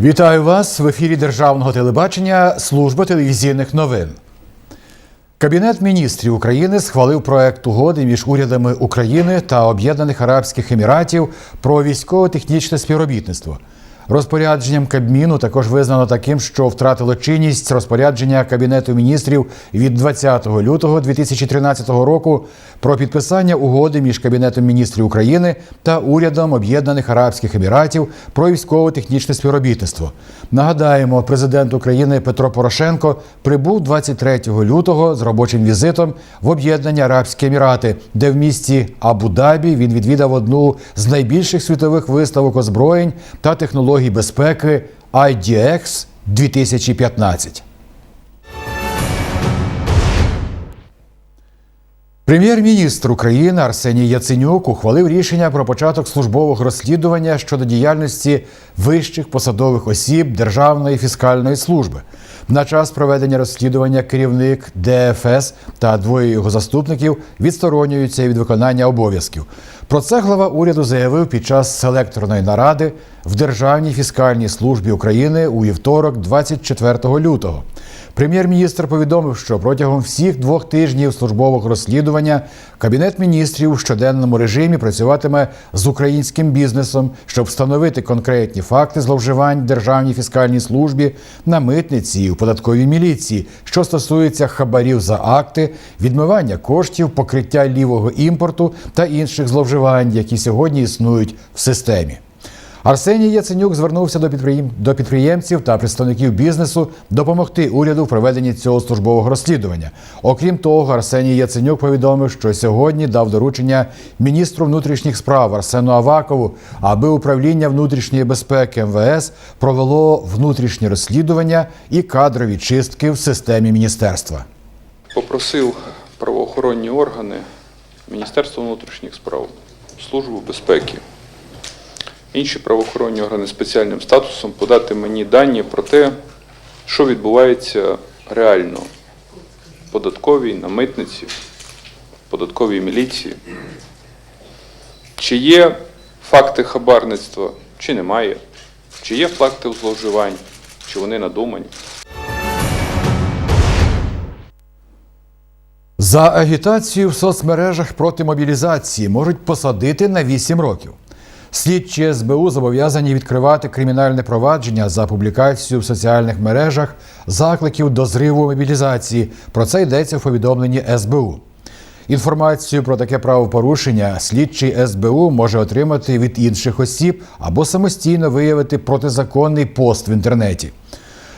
Вітаю вас в ефірі Державного телебачення Служба телевізійних новин. Кабінет міністрів України схвалив проект угоди між урядами України та Об'єднаних Арабських Еміратів про військово-технічне співробітництво. Розпорядженням Кабміну також визнано таким, що втратило чинність розпорядження Кабінету міністрів від 20 лютого 2013 року про підписання угоди між Кабінетом міністрів України та урядом Об'єднаних Арабських Еміратів про військово-технічне співробітництво. Нагадаємо, президент України Петро Порошенко прибув 23 лютого з робочим візитом в Об'єднані Арабські Емірати, де в місті Абу-Дабі він відвідав одну з найбільших світових виставок озброєнь та технологій безпеки IDX 2015. Прем'єр-міністр України Арсеній Яценюк ухвалив рішення про початок службового розслідування щодо діяльності вищих посадових осіб Державної фіскальної служби. На час проведення розслідування керівник ДФС та двоє його заступників відсторонюються від виконання обов'язків. Про це глава уряду заявив під час селекторної наради в Державній фіскальній службі України у вівторок, 24 лютого. Прем'єр-міністр повідомив, що протягом всіх двох тижнів службового розслідування кабінет міністрів в щоденному режимі працюватиме з українським бізнесом, щоб встановити конкретні факти зловживань в державній фіскальній службі на митниці і у податковій міліції, що стосується хабарів за акти, відмивання коштів, покриття лівого імпорту та інших зловживань, які сьогодні існують в системі. Арсеній Яценюк звернувся до підприєм... до підприємців та представників бізнесу допомогти уряду в проведенні цього службового розслідування. Окрім того, Арсеній Яценюк повідомив, що сьогодні дав доручення міністру внутрішніх справ Арсену Авакову, аби управління внутрішньої безпеки МВС провело внутрішнє розслідування і кадрові чистки в системі міністерства. Попросив правоохоронні органи, Міністерство внутрішніх справ, Службу безпеки, інші правоохоронні органи спеціальним статусом подати мені дані про те, що відбувається реально в податковій, на митниці, податковій міліції. Чи є факти хабарництва, чи немає, чи є факти зловживань, чи вони надумані. За агітацію в соцмережах проти мобілізації можуть посадити на 8 років. Слідчі СБУ зобов'язані відкривати кримінальне провадження за публікацію в соціальних мережах закликів до зриву мобілізації. Про це йдеться в повідомленні СБУ. Інформацію про таке правопорушення слідчий СБУ може отримати від інших осіб або самостійно виявити протизаконний пост в інтернеті.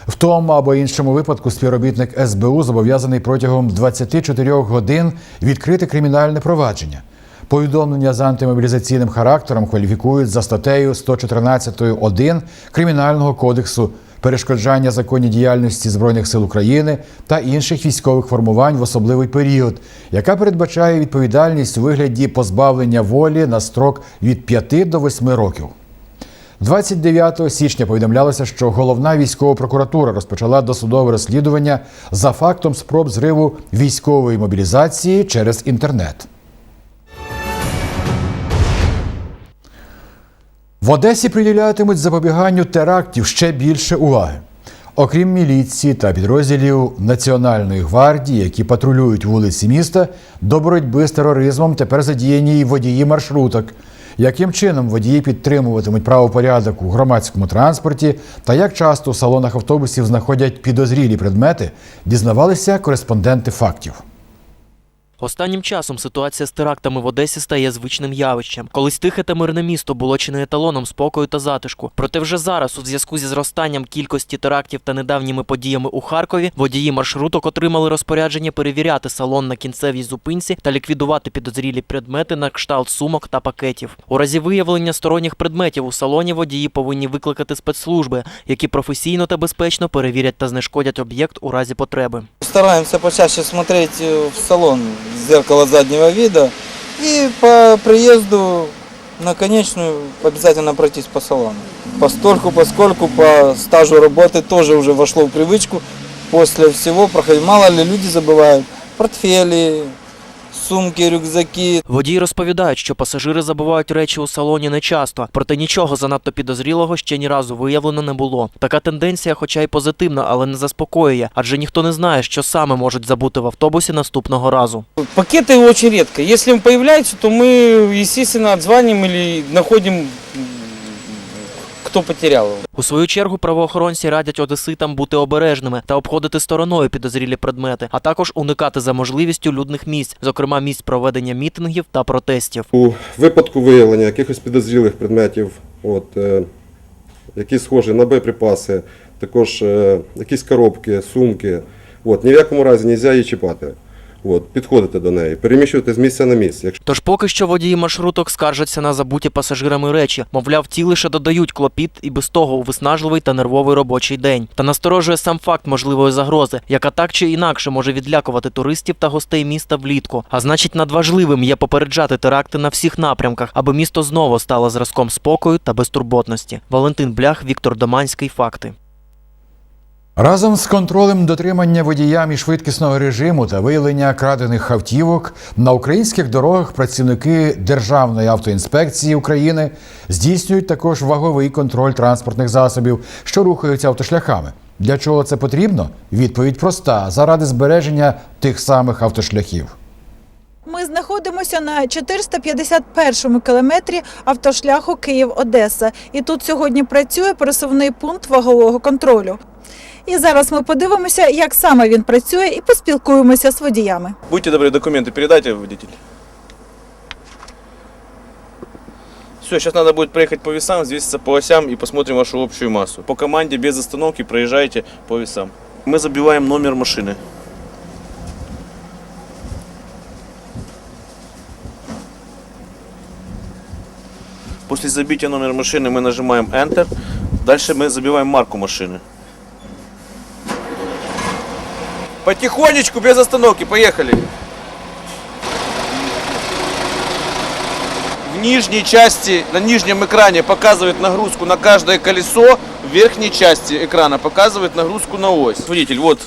В тому або іншому випадку співробітник СБУ зобов'язаний протягом 24 годин відкрити кримінальне провадження. Повідомлення з антимобілізаційним характером кваліфікують за статтею 114.1 Кримінального кодексу перешкоджання законній діяльності Збройних сил України та інших військових формувань в особливий період, яка передбачає відповідальність у вигляді позбавлення волі на строк від 5 до 8 років. 29 січня повідомлялося, що головна військова прокуратура розпочала досудове розслідування за фактом спроб зриву військової мобілізації через інтернет. В Одесі приділятимуть запобіганню терактів ще більше уваги. Окрім міліції та підрозділів Національної гвардії, які патрулюють вулиці міста, до боротьби з тероризмом тепер задіяні й водії маршруток. Яким чином водії підтримуватимуть правопорядок у громадському транспорті та як часто у салонах автобусів знаходять підозрілі предмети, дізнавалися кореспонденти фактів. Останнім часом ситуація з терактами в Одесі стає звичним явищем. Колись тихе та мирне місто було чи не еталоном спокою та затишку. Проте вже зараз, у зв'язку зі зростанням кількості терактів та недавніми подіями у Харкові, водії маршруток отримали розпорядження перевіряти салон на кінцевій зупинці та ліквідувати підозрілі предмети на кшталт сумок та пакетів. У разі виявлення сторонніх предметів у салоні водії повинні викликати спецслужби, які професійно та безпечно перевірять та знешкодять об'єкт у разі потреби. Стараемся почаще смотреть э, в салон зеркало заднего вида и по приезду на конечную обязательно пройтись по салону. Постольку, поскольку по стажу работы тоже уже вошло в привычку после всего проходить. Мало ли люди забывают портфели, сумки, рюкзаки. Водії розповідають, що пасажири забувають речі у салоні нечасто, проте нічого занадто підозрілого ще ні разу виявлено не було. Така тенденція, хоча й позитивна, але не заспокоює, адже ніхто не знає, що саме можуть забути в автобусі наступного разу. Пакети дуже рідко. Якщо появляется, то ми звісно, отзваним або находим, м, кто потерял. У свою чергу правоохоронці радять одеситам бути обережними та обходити стороною підозрілі предмети, а також уникати за можливістю людних місць, зокрема місць проведення мітингів та протестів. У випадку виявлення якихось підозрілих предметів, от, е, які схожі на боєприпаси, також е, якісь коробки, сумки, от, ні в якому разі не можна її чіпати. От, підходити до неї, переміщувати з місця на місце. Тож поки що водії маршруток скаржаться на забуті пасажирами речі, мовляв, ті лише додають клопіт і без того у виснажливий та нервовий робочий день. Та насторожує сам факт можливої загрози, яка так чи інакше може відлякувати туристів та гостей міста влітку. А значить, надважливим є попереджати теракти на всіх напрямках, аби місто знову стало зразком спокою та безтурботності. Валентин Блях, Віктор Доманський. Факти. Разом з контролем дотримання водіями швидкісного режиму та виявлення крадених автівок на українських дорогах працівники Державної автоінспекції України здійснюють також ваговий контроль транспортних засобів, що рухаються автошляхами. Для чого це потрібно? Відповідь проста: заради збереження тих самих автошляхів. Ми знаходимося на 451 кілометрі автошляху Київ-Одеса. І тут сьогодні працює пересувний пункт вагового контролю. І зараз ми подивимося, як саме він працює, і поспілкуємося з водіями. Будьте добры, документы передайте, водитель. Все, сейчас надо будет проехать по весам, взвеситься по осям и посмотрим вашу общую массу. По команде без остановки проезжайте по весам. Мы забиваем номер машины. После забития номера машины мы нажимаем Enter. Дальше мы забиваем марку машины. Потихонечку, без остановки, поехали. В нижней части, на нижнем экране показывает нагрузку на каждое колесо, в верхней части экрана показывает нагрузку на ось. Водитель, вот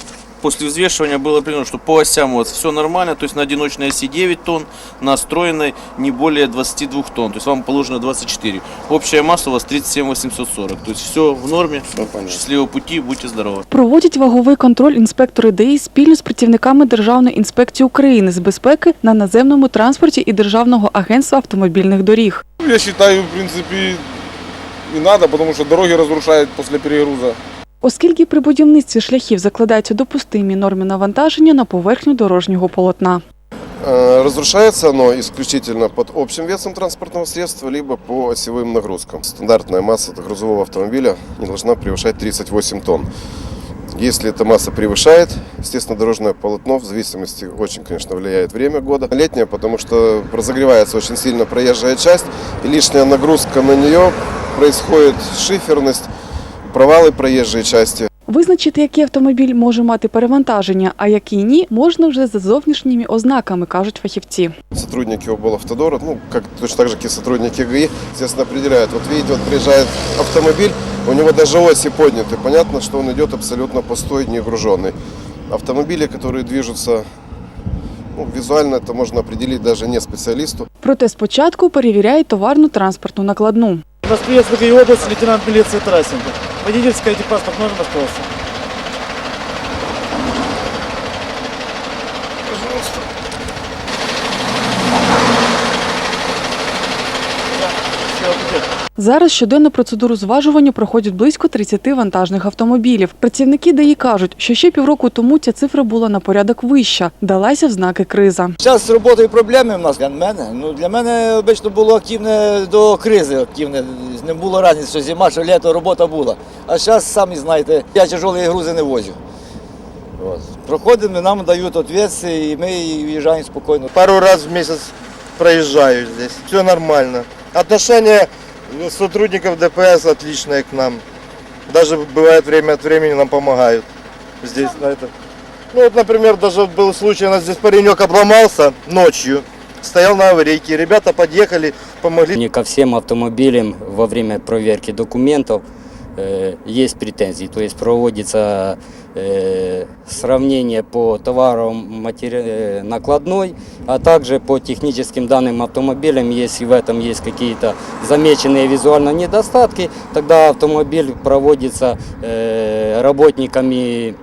после взвешивания было определено, что по осям у вас все нормально, то есть на одиночной оси 9 тонн, на стройной не более 22 тонн, то есть вам положено 24. Общая масса у вас 37 840, то есть все в норме. Счастливого пути, будьте здоровы. Проводять ваговий контроль інспектори ДАІ спільно з працівниками Державної інспекції України з безпеки на наземному транспорті і Державного агентства автомобільних доріг. Я считаю, в принципе, не надо, потому что дороги разрушают после перегруза Оскільки при будівництві шляхів закладаються допустимі норми навантаження на поверхню дорожнього полотна. Э, Разрушается оно исключительно под общим весом транспортного средства, либо по осевым нагрузкам. Стандартная масса грузового автомобиля не должна превышать 38 тонн. Если эта масса превышает, естественно, дорожное полотно, в зависимости, очень, конечно, влияет время года. Летнее, потому что разогревается очень сильно проезжая часть, и лишняя нагрузка на нее происходит шиферность, провалы проезжей части. Визначити, який автомобіль може мати перевантаження, а який ні, можна вже за зовнішніми ознаками, кажуть фахівці. Сотрудники облавтодора, ну, как, точно так же, как и сотрудники ГАИ, естественно, определяют. Вот видите, вот приезжает автомобиль, у него даже оси подняты. Понятно, что он идет абсолютно пустой, не груженный. Автомобили, которые движутся, ну, визуально это можно определить даже не специалисту. Проте спочатку перевіряють товарну транспортну накладну. Вас приветствует области, лейтенант милиции Тарасенко. Водительская паспорт можно, пожалуйста? Зараз щоденну процедуру зважування проходять близько 30 вантажних автомобілів. Працівники ДАІ кажуть, що ще півроку тому ця цифра була на порядок вища, далася в знаки криза. Зараз з роботою проблеми в нас для мене. Ну для мене обично було активне до кризи. Активне не було різниці, що зима, що літо робота була. А зараз самі знаєте, я тяжелі грузи не возю. От. Проходимо, нам дають відповідь, і ми виїжджаємо спокійно. Пару раз в месяц проезжаю здесь. Все нормально. Отношение сотрудников ДПС отличное к нам. Даже бывает время от времени нам помогают здесь на это. Ну вот, например, даже был случай, у нас здесь паренек обломался ночью. Стоял на аварийке, ребята подъехали, помогли. Не ко всем автомобилям во время проверки документов есть претензии. То есть проводится э, сравнение по товарам матери- э, накладной, а также по техническим данным автомобилям. Если в этом есть какие-то замеченные визуально недостатки, тогда автомобиль проводится э, работниками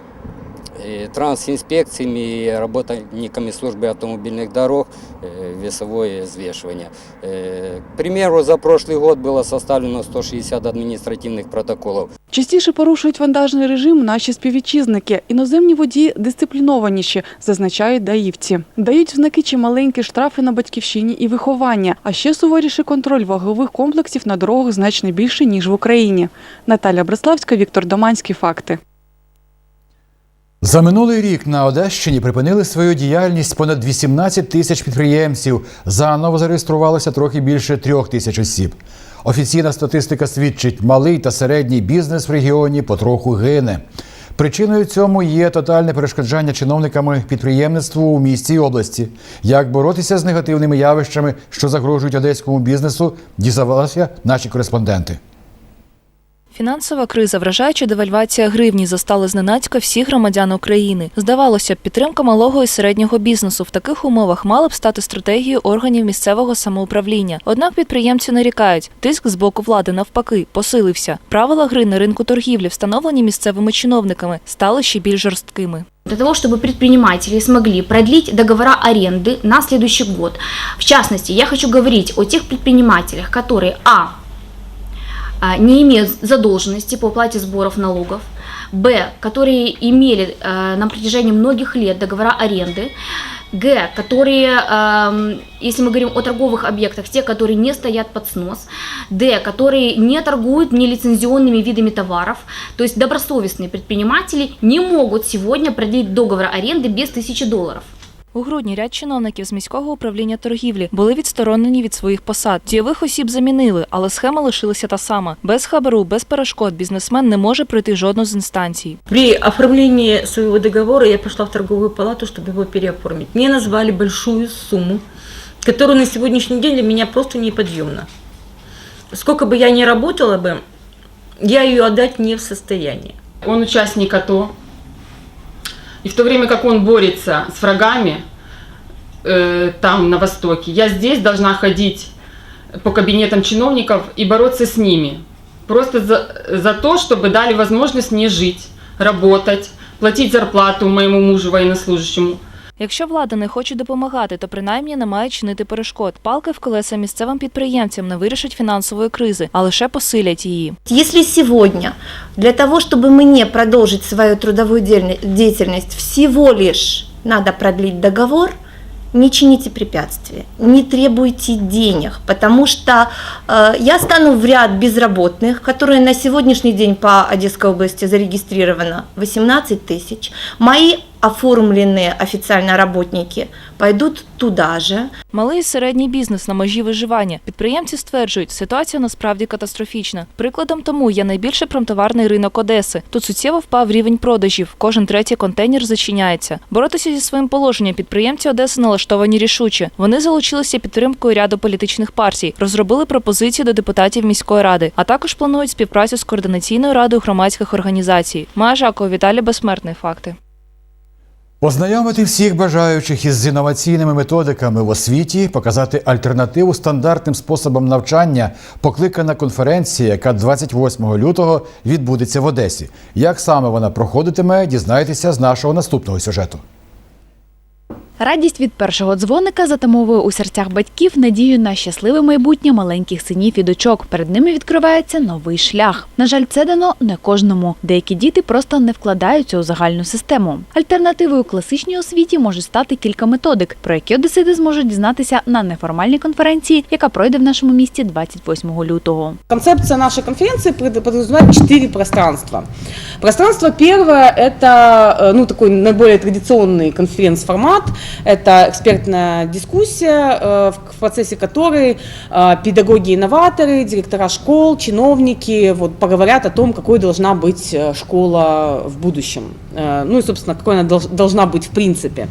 э, трансинспекциями и работниками службы автомобильных дорог э, весовое взвешивание. Э, К примеру, за прошлый год было составлено 160 административных протоколов. Частіше порушують вантажний режим наші співвітчизники. Іноземні водії дисциплінованіші, зазначають даївці. Дають знаки чималенькі штрафи на батьківщині і виховання, а ще суворіший контроль вагових комплексів на дорогах значно більше, ніж в Україні. Наталя Бреславська, Віктор Доманський. Факти. За минулий рік на Одещині припинили свою діяльність понад 18 тисяч підприємців. Заново зареєструвалося трохи більше трьох тисяч осіб. Офіційна статистика свідчить, малий та середній бізнес в регіоні потроху гине. Причиною цьому є тотальне перешкоджання чиновниками підприємництву у місті і області. Як боротися з негативними явищами, що загрожують одеському бізнесу, дізнавалися наші кореспонденти. Фінансова криза, вражаюча девальвація гривні застали зненацька всіх громадян України. Здавалося б, підтримка малого і середнього бізнесу в таких умовах мала б стати стратегією органів місцевого самоуправління. Однак підприємці нарікають, тиск з боку влади навпаки посилився. Правила гри на ринку торгівлі, встановлені місцевими чиновниками, стали ще більш жорсткими. Для того, чтобы предприниматели смогли продлить договора аренды на следующий год. В частности, я хочу говорить о тех предпринимателях, которые а. а, не имеют задолженности по оплате сборов налогов, б. которые имели э, на протяжении многих лет договора аренды, г. которые, если мы говорим о торговых объектах, те, которые не стоят под снос, д. которые не торгуют нелицензионными видами товаров, то есть добросовестные предприниматели не могут сегодня продлить договор аренды без 1000 долларов. У грудні ряд чиновників з міського управління торгівлі були відсторонені від своїх посад. Дієвих осіб замінили, але схема лишилася та сама. Без хабару, без перешкод бізнесмен не може пройти жодну з інстанцій. При оформлении своего договора я пошла в торговую палату, чтобы его переоформить. Мне назвали большую сумму, которая на сегодняшний день для меня просто неподъемна. Сколько бы я ни работала бы, я ее отдать не в состоянии. Он участник АТО. И в то время как он борется с врагами э, там, на Востоке, я здесь должна ходить по кабинетам чиновников и бороться с ними. Просто за, за то, чтобы дали возможность мне жить, работать, платить зарплату моему мужу военнослужащему. Якщо влада не хоче допомагати, то принаймні не має чинити перешкод. Палки в колеса місцевим підприємцям не вирішать фінансової кризи, а лише посилять її. Если сегодня для того, чтобы мне продолжить свою трудовую дельни- деятельность, всего лишь надо продлить договор, не чините препятствия, не требуйте денег, потому что э, я стану в ряд безработных, которые на сегодняшний день по Одесской области зарегистрировано 18 тысяч. Мои оформленные официально работники пойдут туда же. Малий і середній бізнес на межі виживання. Підприємці стверджують, ситуація насправді катастрофічна. Прикладом тому є найбільший промтоварний ринок Одеси. Тут суттєво впав рівень продажів. Кожен третій контейнер зачиняється. Боротися зі своїм положенням підприємці Одеси налаштовані рішуче. Вони залучилися підтримкою ряду політичних партій, розробили пропозиції до депутатів міської ради, а також планують співпрацю з координаційною радою громадських організацій. Жакова, Віталій Безсмертний. Факти. Ознайомити всіх бажаючих із інноваційними методиками в освіті, показати альтернативу стандартним способам навчання, покликана конференція, яка 28 лютого відбудеться в Одесі. Як саме вона проходитиме, дізнайтеся з нашого наступного сюжету. Радість від першого дзвоника затамовує у серцях батьків надію на щасливе майбутнє маленьких синів і дочок. Перед ними відкривається новий шлях. На жаль, це дано не кожному. Деякі діти просто не вкладаються у загальну систему. Альтернативою класичній освіті може стати кілька методик, про які одесити зможуть дізнатися на неформальній конференції, яка пройде в нашому місті 28 лютого. Концепция нашей конференции пред- подразумевает четыре пространства. Пространство первое – это э, ну, такой наиболее традиционный конференц-формат. Это экспертная дискуссия, э, в в процессе которой э, педагоги-инноваторы, директора школ, чиновники вот, поговорят о том, какой должна быть э, школа в будущем. Э, Ну и, собственно, какой она долж- должна быть в принципе.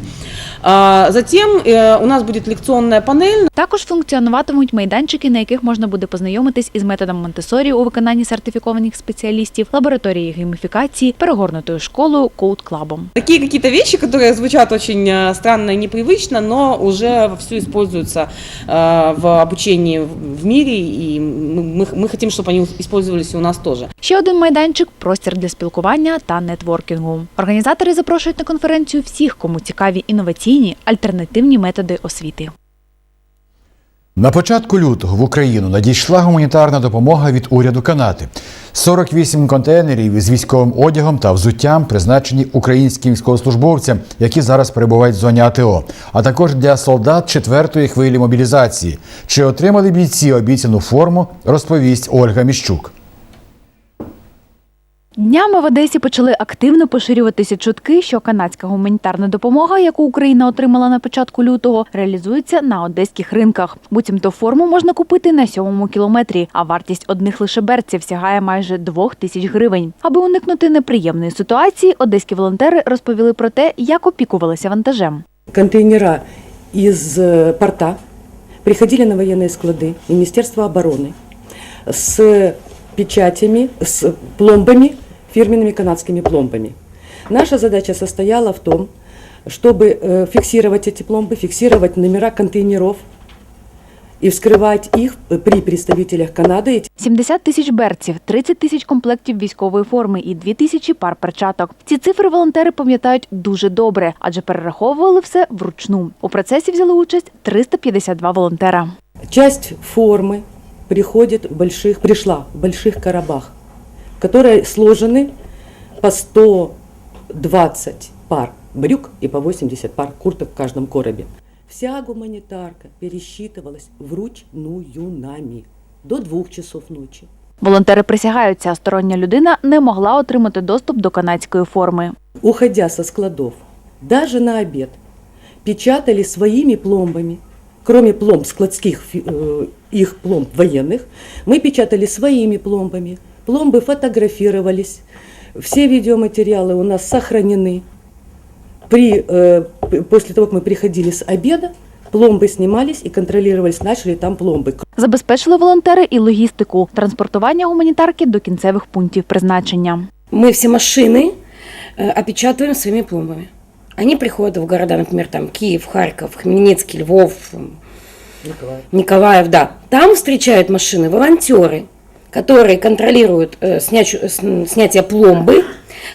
А Затем э, у нас будет лекционная панель, Також функціонуватимуть майданчики, на яких можна буде познайомитись із методом Монтесорі у виконанні сертифікованих спеціалістів, лабораторії гейміфікації, перегорнутою школою, коуд-клабом. Такие какие-то вещи, которые звучат очень э, странно и непривычно, но уже вовсю используются э, в обучении в мире, и мы, мы- мы хотим, чтобы они использовались и у нас тоже. Ще один майданчик простір для спілкування та нетворкінгу. Організатори запрошують на конференцію всіх, кому цікаві інноваційні альтернативні методи освіти. На початку лютого в Україну надійшла гуманітарна допомога від уряду Канади. 48 контейнерів із військовим одягом та взуттям призначені українським військовослужбовцям, які зараз перебувають в зоні АТО, а також для солдат четвертої хвилі мобілізації. Чи отримали бійці обіцяну форму, розповість Ольга Міщук. Днями в Одесі почали активно поширюватися чутки, що канадська гуманітарна допомога, яку Україна отримала на початку лютого, реалізується на одеських ринках. Буцімто форму можна купити на сьомому кілометрі, а вартість одних лише берців сягає майже двох тисяч гривень. Аби уникнути неприємної ситуації, одеські волонтери розповіли про те, як опікувалися вантажем. контейнера из э, порта приходили на военные склады Министерства обороны с печатями, с пломбами, фирменными канадскими пломбами. Наша задача состояла в том, чтобы э, фиксировать эти пломбы, фиксировать номера контейнеров и вскрывать их э, при представителях Канады. 70 тисяч берців, 30 тисяч комплектів військової форми і 2 тисячі пар перчаток. Ці цифри волонтери пам'ятають дуже добре, адже перераховували все вручну. У процесі взяли участь 352 волонтера. Часть формы приходит в больших, пришла в больших коробах, которые сложены по 120 пар брюк и по 80 пар курток в каждом коробе. Вся гуманитарка пересчитывалась вручную нами до двух часов ночи. Волонтери присягаються, стороння людина не могла отримати доступ до канадської форми. Уходя со складов, даже на обед, печатали своими пломбами, кроме пломб складских, фи- э, их пломб военных, мы печатали своими пломбами. Пломбы фотографировались, все видеоматериалы у нас сохранены. При, э, п- после того, как мы приходили с обеда, пломбы снимались и контролировались, наши ли там пломбы. Забезпечили волонтери і логістику транспортування гуманітарки до кінцевих пунктів призначення. Мы все машины э, опечатываем своими пломбами. Они приходят в города, например, там Киев, Харьков, Хмельницкий, Львов, М, Николаев, да. Там встречают машины волонтеры, которые контролируют э, снячу- с- снятие пломбы,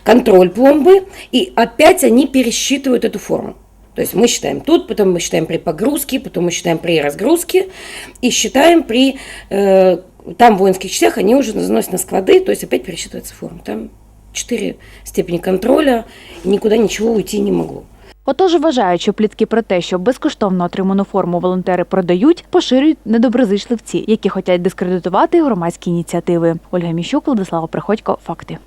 контроль пломбы, и опять они пересчитывают эту форму. То есть мы считаем тут, потом мы считаем при погрузке, потом мы считаем при разгрузке и считаем при э, там в воинских частях они уже заносят на склады, то есть опять пересчитывается форма. Там четыре степени контроля, никуда ничего уйти не могло. Отож, вважаючи плітки про те, що безкоштовно отриману форму волонтери продають, поширюють недоброзичливці, які хочуть дискредитувати громадські ініціативи. Ольга Міщук, Владислава Приходько. Факти.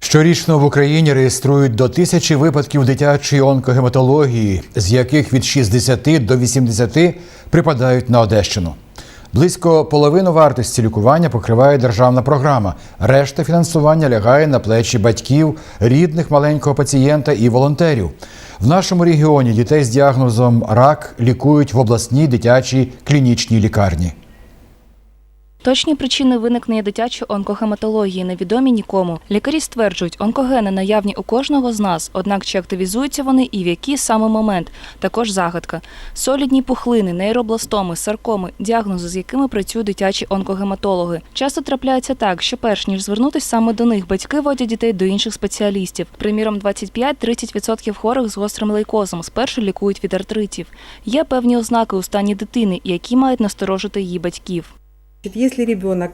Щорічно в Україні реєструють до тисячі випадків дитячої онкогематології, з яких від 60 до 80 припадають на Одещину. Близько половину вартості лікування покриває державна програма. Решта фінансування лягає на плечі батьків, рідних маленького пацієнта і волонтерів. В нашому регіоні дітей з діагнозом рак лікують в обласній дитячій клінічній лікарні. Точні причини виникнення дитячої онкогематології невідомі нікому. Лікарі стверджують, онкогени наявні у кожного з нас, однак чи активізуються вони і в який саме момент. Також загадка. Солідні пухлини, нейробластоми, саркоми, діагнози, з якими працюють дитячі онкогематологи. Часто трапляється так, що перш ніж звернутися саме до них, батьки водять дітей до інших спеціалістів. Приміром, 25-30% хворих з гострим лейкозом спершу лікують від артритів. Є певні ознаки у стані дитини, які мають насторожити її батьків. Если ребенок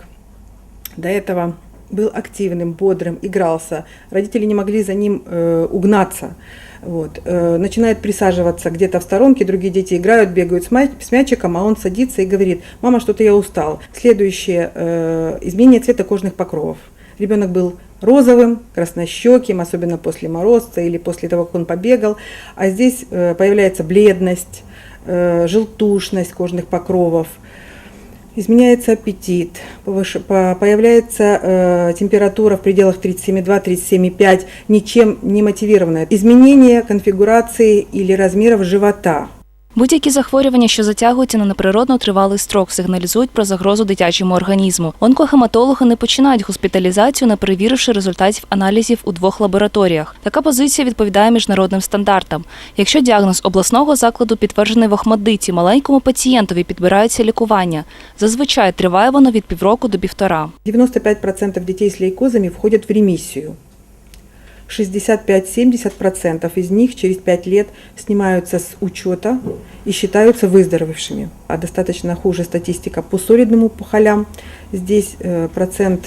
до этого был активным, бодрым, игрался, родители не могли за ним э, угнаться, вот, э, начинает присаживаться где-то в сторонке, другие дети играют, бегают с, ма- с мячиком, а он садится и говорит, мама, что-то я устал. Следующее, э, изменение цвета кожных покровов. Ребенок был розовым, краснощеким, особенно после морозца или после того, как он побегал, а здесь э, появляется бледность, э, желтушность кожных покровов, Изменяется аппетит, повыш- по- появляется э, температура в пределах 37,2-37,5, ничем не мотивированная. Изменение конфигурации или размеров живота. Будь-які захворювання, що затягуються на неприродно тривалий строк, сигналізують про загрозу дитячому організму. Онкохематологи не починають госпіталізацію, не перевіривши результатів аналізів у двох лабораторіях. Така позиція відповідає міжнародним стандартам. Якщо діагноз обласного закладу підтверджений в Охмаддиті, маленькому пацієнтові підбирається лікування. Зазвичай триває воно від півроку до півтора. 95% детей с лейкозами входят в ремиссию. 65-70% из них через 5 лет снимаются с учета и считаются выздоровевшими. А достаточно хуже статистика по солидным опухолям. Здесь э, процент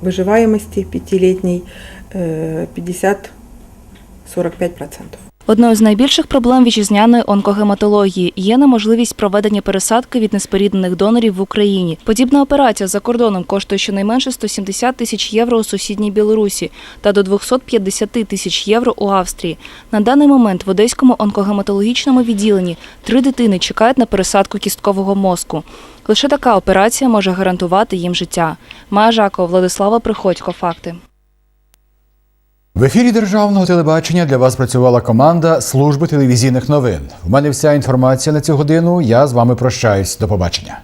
выживаемости пятилетней э, 50-45%. Одною з найбільших проблем вітчизняної онкогематології є неможливість проведення пересадки від неспоріднених донорів в Україні. Подібна операція за кордоном коштує щонайменше 170 тисяч євро у сусідній Білорусі та до 250 тисяч євро у Австрії. На даний момент в одеському онкогематологічному відділенні три дитини чекають на пересадку кісткового мозку. Лише така операція може гарантувати їм життя. Майя Жакова, Владислава Приходько. Факти. В ефірі державного телебачення для вас працювала команда служби телевізійних новин. У мене вся інформація на цю годину. Я з вами прощаюсь. До побачення.